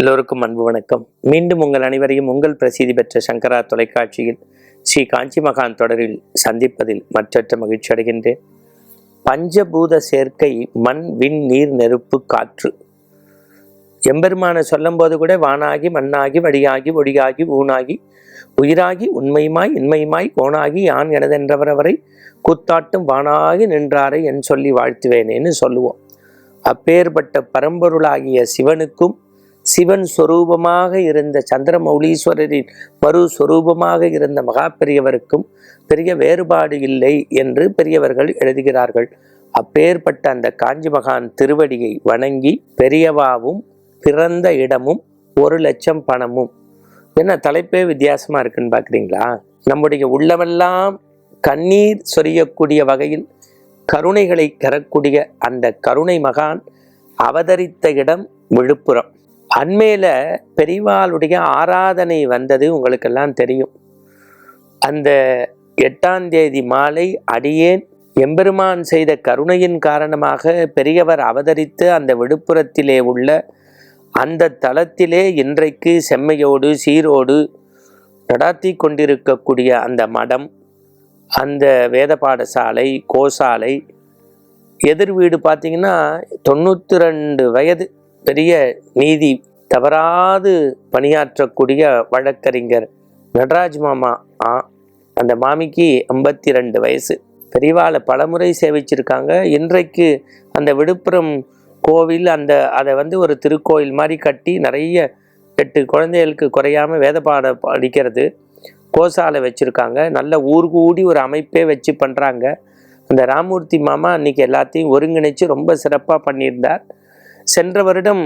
எல்லோருக்கும் அன்பு வணக்கம். மீண்டும் உங்கள் அனைவரையும் உங்கள் பிரசித்தி பெற்ற சங்கரா தொலைக்காட்சியில் ஸ்ரீ காஞ்சி மகான் தொடரில் சந்திப்பதில் மற்றற்ற மகிழ்ச்சி அடைகின்றேன். பஞ்சபூத சேர்க்கை மண் விண் நீர் நெருப்பு காற்று. எம்பெருமான சொல்லும்போது கூட வானாகி மண்ணாகி வடியாகி ஒடியாகி ஊனாகி உயிராகி உண்மையுமாய் இன்மையுமாய் கோணாகி யான் எனதென்றவரவரை கூத்தாட்டும் வானாகி நின்றாரை என் சொல்லி வாழ்த்துவேனேன்னு சொல்லுவோம். அப்பேற்பட்ட பரம்பொருளாகிய சிவனுக்கும் சிவன் சொரூபமாக இருந்த சந்திரமௌலீஸ்வரரின் மறு சொரூபமாக இருந்த மகா பெரியவருக்கும் பெரிய வேறுபாடு இல்லை என்று பெரியவர்கள் எழுதுகிறார்கள். அப்பேற்பட்ட அந்த காஞ்சி மகான் திருவடியை வணங்கி பெரியவாவும் பிறந்த இடமும் ஒரு லட்சம் பணமும். என்ன தலைப்பே வித்தியாசமாக இருக்குன்னு பார்க்குறீங்களா? நம்முடைய உள்ளமெல்லாம் கண்ணீர் சொரியக்கூடிய வகையில் கருணைகளை கரக்கூடிய அந்த கருணை மகான் அவதரித்த இடம் விழுப்புரம். அண்மையில் பெரிவாளுடைய ஆராதனை வந்தது உங்களுக்கெல்லாம் தெரியும். அந்த எட்டாம் தேதி மாலை அடியேன் எம்பெருமான் செய்த கருணையின் காரணமாக பெரியவர் அவதரித்து அந்த விழுப்புரத்திலே உள்ள அந்த தளத்திலே இன்றைக்கு செம்மையோடு சீரோடு நடாத்தி கொண்டிருக்கக்கூடிய அந்த மடம் அந்த வேத பாடசாலை கோசாலை எதிர் வீடு பார்த்திங்கன்னா தொண்ணூற்றி ரெண்டு வயது பெரிய நீதி தவறாது பணியாற்றக்கூடிய வழக்கறிஞர் நடராஜ் மாமா ஆ அந்த மாமிக்கு ஐம்பத்தி ரெண்டு வயசு. பெரியவாளை பலமுறை சேவிச்சிருக்காங்க. இன்றைக்கு அந்த விழுப்புரம் கோவில் அந்த அதை வந்து ஒரு திருக்கோயில் மாதிரி கட்டி நிறைய எட்டு குழந்தைகளுக்கு குறையாம வேத பாட படிக்கிறது கோசாலை வச்சுருக்காங்க. நல்ல ஊர் கூடி ஒரு அமைப்பே வச்சு பண்ணுறாங்க அந்த ராமூர்த்தி மாமா அன்றைக்கி எல்லாத்தையும் ஒருங்கிணைச்சு ரொம்ப சிறப்பாக பண்ணியிருந்தார். சென்ற வருடம்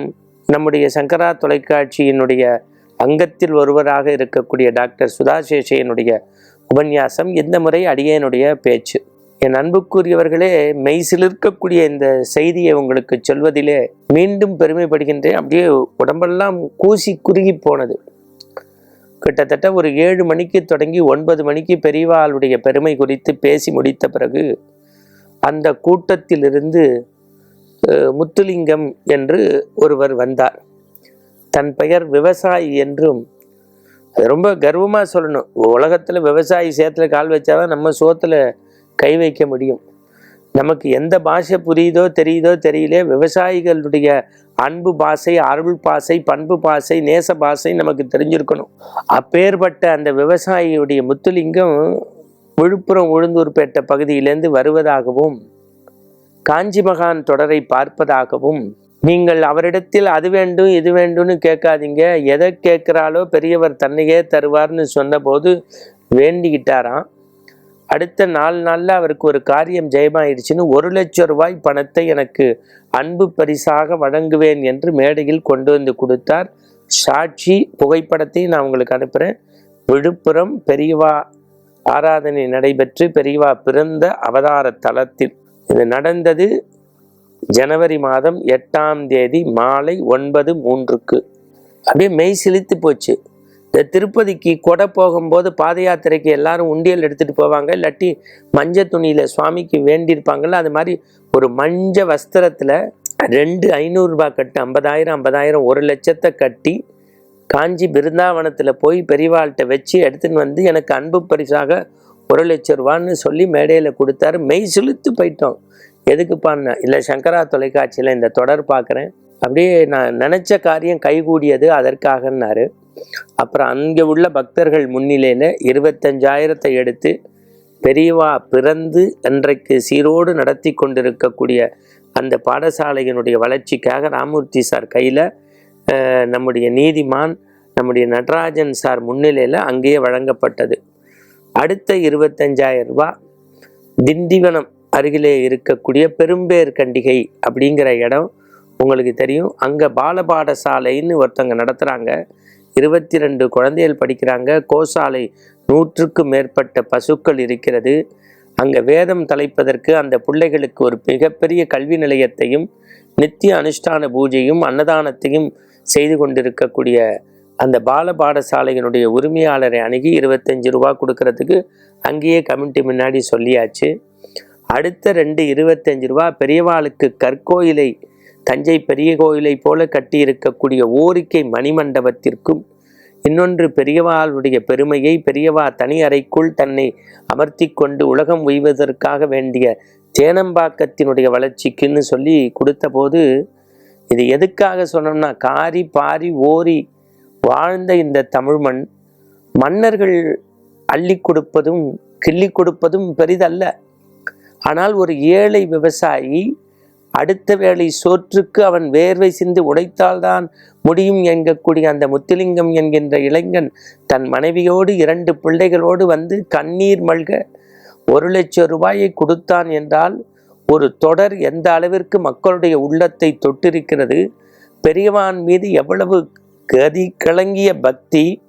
நம்முடைய சங்கரா தொலைக்காட்சியினுடைய அங்கத்தில் ஒருவராக இருக்கக்கூடிய டாக்டர் சுதாசேஷையனுடைய உபன்யாசம் இந்த முறை அடியனுடைய பேச்சு. என் அன்புக்குரியவர்களே மெய்சிலிருக்கக்கூடிய இந்த செய்தியை உங்களுக்கு சொல்வதிலே மீண்டும் பெருமைப்படுகின்றேன். அப்படியே உடம்பெல்லாம் கூசி குறுகி போனது. கிட்டத்தட்ட ஒரு ஏழு மணிக்கு தொடங்கி ஒன்பது மணிக்கு பெரியவாளுடைய பெருமை குறித்து பேசி முடித்த பிறகு அந்த கூட்டத்திலிருந்து முத்துலிங்கம் என்று ஒருவர் வந்தார். தன் பெயர் விவசாயி என்றும் அது ரொம்ப கர்வமாக சொல்லணும். உலகத்தில் விவசாயி சேத்துல கால் வச்சாதான் நம்ம சோத்தில் கை வைக்க முடியும். நமக்கு எந்த பாஷை புரியுதோ தெரியுதோ தெரியல விவசாயிகளுடைய அன்பு பாசை அருள் பாசை பண்பு பாசை நேச பாசை நமக்கு தெரிஞ்சிருக்கணும். அப்பேற்பட்ட அந்த விவசாயியுடைய முத்துலிங்கம் விழுப்புரம் உளுந்தூர்பேட்டை பகுதியிலேருந்து வருவதாகவும் காஞ்சி மகான் தொடரை பார்ப்பதாகவும் நீங்கள் அவரிடத்தில் அது வேண்டும் இது வேண்டும்னு கேட்காதீங்க. எதை கேட்குறாலோ பெரியவர் தன்னையே தருவார்னு சொன்னபோது வேண்டிக்கிட்டாராம் அடுத்த நாலு நாளில் அவருக்கு ஒரு காரியம் ஜெயமாயிடுச்சுன்னு ஒரு லட்சம் ரூபாய் பணத்தை எனக்கு அன்பு பரிசாக வழங்குவேன் என்று மேடையில் கொண்டு வந்து கொடுத்தார். சாட்சி புகைப்படத்தை நான் உங்களுக்கு அனுப்புகிறேன் விழுப்புரம் பெரியவா ஆராதனை நடைபெற்று பெரியவா பிறந்த அவதார தலத்தில். இது நடந்தது ஜனவரி மாதம் எட்டாம் தேதி மாலை ஒன்பது மூன்றுக்கு. அப்படியே மெய் சிலித்து போச்சு. இந்த திருப்பதிக்கு கொடை போகும்போது பாத யாத்திரைக்கு எல்லாரும் உண்டியல் எடுத்துகிட்டு போவாங்க. இல்லாட்டி மஞ்சள் துணியில் சுவாமிக்கு வேண்டியிருப்பாங்கள்ல அது மாதிரி ஒரு மஞ்ச வஸ்திரத்தில் ரெண்டு ஐநூறுரூபா கட்டு ஐம்பதாயிரம் ஐம்பதாயிரம் ஒரு லட்சத்தை கட்டி காஞ்சி பிருந்தாவனத்தில் போய் பெரியவாள்கிட்ட வச்சு எடுத்துன்னு வந்து எனக்கு அன்பு பரிசாக ஒரு லட்ச ரூபான்னு சொல்லி மேடையில் கொடுத்தாரு. மெய் சிலுத்து போயிட்டோம். எதுக்குப்பான்னு இல்லை சங்கரா தொலைக்காட்சியில் இந்த தொடர் பார்க்குறேன் அப்படியே நான் நினச்ச காரியம் கைகூடியது அதற்காகன்னாரு. அப்புறம் அங்கே உள்ள பக்தர்கள் முன்னிலையில் இருபத்தஞ்சாயிரத்தை எடுத்து பெரியவா பிறந்து அன்றைக்கு சீரோடு நடத்தி கொண்டிருக்கக்கூடிய அந்த பாடசாலையினுடைய வளர்ச்சிக்காக ராமூர்த்தி சார் கையில் நம்முடைய நீதிமான் நம்முடைய நடராஜன் சார் முன்னிலையில் அங்கேயே வழங்கப்பட்டது. அடுத்த இருபத்தஞ்சாயிரம் ரூபாய் திண்டிவனம் அருகிலே இருக்கக்கூடிய பெரும்பேர் கண்டிகை அப்படிங்கிற இடம் உங்களுக்கு தெரியும். அங்கே பாலபாடசாலைன்னு ஒருத்தங்க நடத்துகிறாங்க இருபத்தி ரெண்டு குழந்தைகள் படிக்கிறாங்க. கோசாலை நூற்றுக்கும் மேற்பட்ட பசுக்கள் இருக்கிறது. அங்கே வேதம் தலைப்பதற்கு அந்த பிள்ளைகளுக்கு ஒரு மிகப்பெரிய கல்வி நிலையத்தையும் நித்திய அனுஷ்டான பூஜையும் அன்னதானத்தையும் செய்து கொண்டிருக்கக்கூடிய அந்த பால பாடசாலையினுடைய உரிமையாளரை அணுகி இருபத்தஞ்சு ரூபா கொடுக்கறதுக்கு அங்கேயே கமிட்டி முன்னாடி சொல்லியாச்சு. அடுத்த ரெண்டு இருபத்தஞ்சு ரூபா பெரியவாளுக்கு கற்கோயிலை தஞ்சை பெரிய கோயிலைப் போல கட்டியிருக்கக்கூடிய ஓரிக்கை மணிமண்டபத்திற்கும் இன்னொன்று பெரியவாளுடைய பெருமையை பெரியவா தனி அறைக்குள் தன்னை அமர்த்தி கொண்டு உலகம் உய்வதற்காக வேண்டிய தேனம்பாக்கத்தினுடைய வளர்ச்சிக்குன்னு சொல்லி கொடுத்தபோது இது எதுக்காக சொன்னோம்னா காரி பாரி ஓரி வாழ்ந்த இந்த தமிழ் மண் மன்னர்கள் அள்ளி கொடுப்பதும் கிள்ளி கொடுப்பதும் பெரிதல்ல. ஆனால் ஒரு ஏழை விவசாயி அடுத்த வேளை சோற்றுக்கு அவன் வேர்வை சிந்து உடைத்தால்தான் முடியும் என்கக்கூடிய அந்த முத்துலிங்கம் என்கின்ற இளைஞன் தன் மனைவியோடு இரண்டு பிள்ளைகளோடு வந்து கண்ணீர் மல்க ஒரு லட்சம் ரூபாயை கொடுத்தான் என்றால் ஒரு தொடர் எந்த அளவிற்கு மக்களுடைய உள்ளத்தை தொட்டிருக்கிறது பெரியவான் மீது எவ்வளவு கதி கலங்கிய பக்தி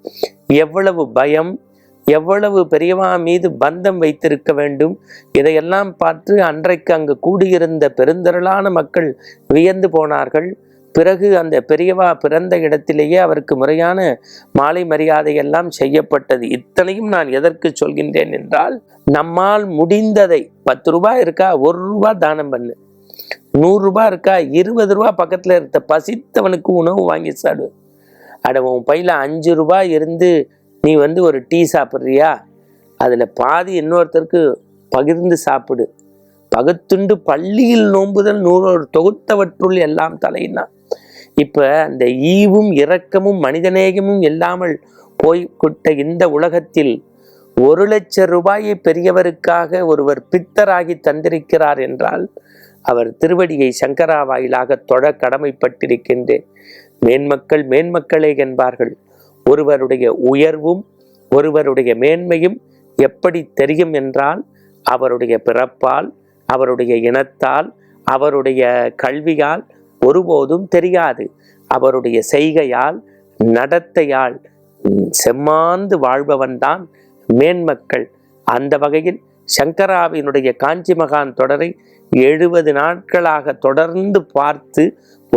எவ்வளவு பயம் எவ்வளவு பெரியவா மீது பந்தம் வைத்திருக்க வேண்டும் இதையெல்லாம் பார்த்து அன்றைக்கு அங்கு கூடியிருந்த பெருந்திரளான மக்கள் வியந்து போனார்கள். பிறகு அந்த பெரியவா பிறந்த இடத்திலேயே அவருக்கு முறையான மாலை மரியாதை எல்லாம் செய்யப்பட்டது. இத்தனையும் நான் எதற்கு சொல்கின்றேன் என்றால் நம்மால் முடிந்ததை பத்து ரூபாய் இருக்கா? ஒரு ரூபாய் தானம் பண்ணு. நூறு ரூபாய் இருக்கா? இருபது ரூபாய் பக்கத்தில் இருக்க பசித்தவனுக்கு உணவு வாங்கி சாடு. அட உன் பையில் அஞ்சு ரூபாய் இருந்து நீ வந்து ஒரு டீ சாப்பிட்றியா? அதில் பாதி இன்னொருத்தருக்கு பகிர்ந்து சாப்பிடு. பகுத்துண்டு பள்ளியில் நோம்புதல் நூறு தொகுத்தவற்றுள் எல்லாம் தலையினா இப்போ அந்த ஈவும் இரக்கமும் மனிதநேயமும் இல்லாமல் போய்கொட்ட இந்த உலகத்தில் ஒரு லட்சம் ரூபாயை பெரியவருக்காக ஒருவர் பித்தராகி தந்திருக்கிறார் என்றால் அவர் திருவடியை சங்கரா வாயிலாக தொட கடமைப்பட்டிருக்கின்றேன். மேன்மக்கள் மேன்மக்களே என்பார்கள். ஒருவருடைய உயர்வும் ஒருவருடைய மேன்மையும் எப்படி தெரியும் என்றால் அவருடைய பிறப்பால் அவருடைய இனத்தால் அவருடைய கல்வியால் ஒருபோதும் தெரியாது. அவருடைய செய்கையால் நடத்தையால் செம்மாந்து வாழ்பவன்தான் மேன்மக்கள். அந்த வகையில் சங்கராவினுடைய காஞ்சி மகான் தொடரை எழுபது நாட்களாக தொடர்ந்து பார்த்து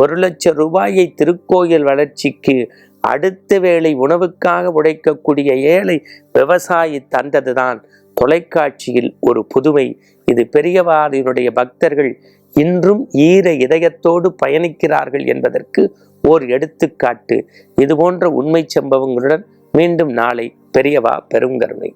ஒரு லட்சம் ரூபாயை திருக்கோயில் வளர்ச்சிக்கு அடுத்த வேளை உணவுக்காக உழைக்கக்கூடிய ஏழை விவசாயி தந்ததுதான். தொலைக்காட்சியில் ஒரு புதுமை. இது பெரியவாரினுடைய பக்தர்கள் இன்றும் ஈர இதயத்தோடு பயணிக்கிறார்கள் என்பதற்கு ஓர் எடுத்துக்காட்டு. இது போன்ற உண்மை சம்பவங்களுடன் மீண்டும் நாளை பெரியவா பெருங்கருணை.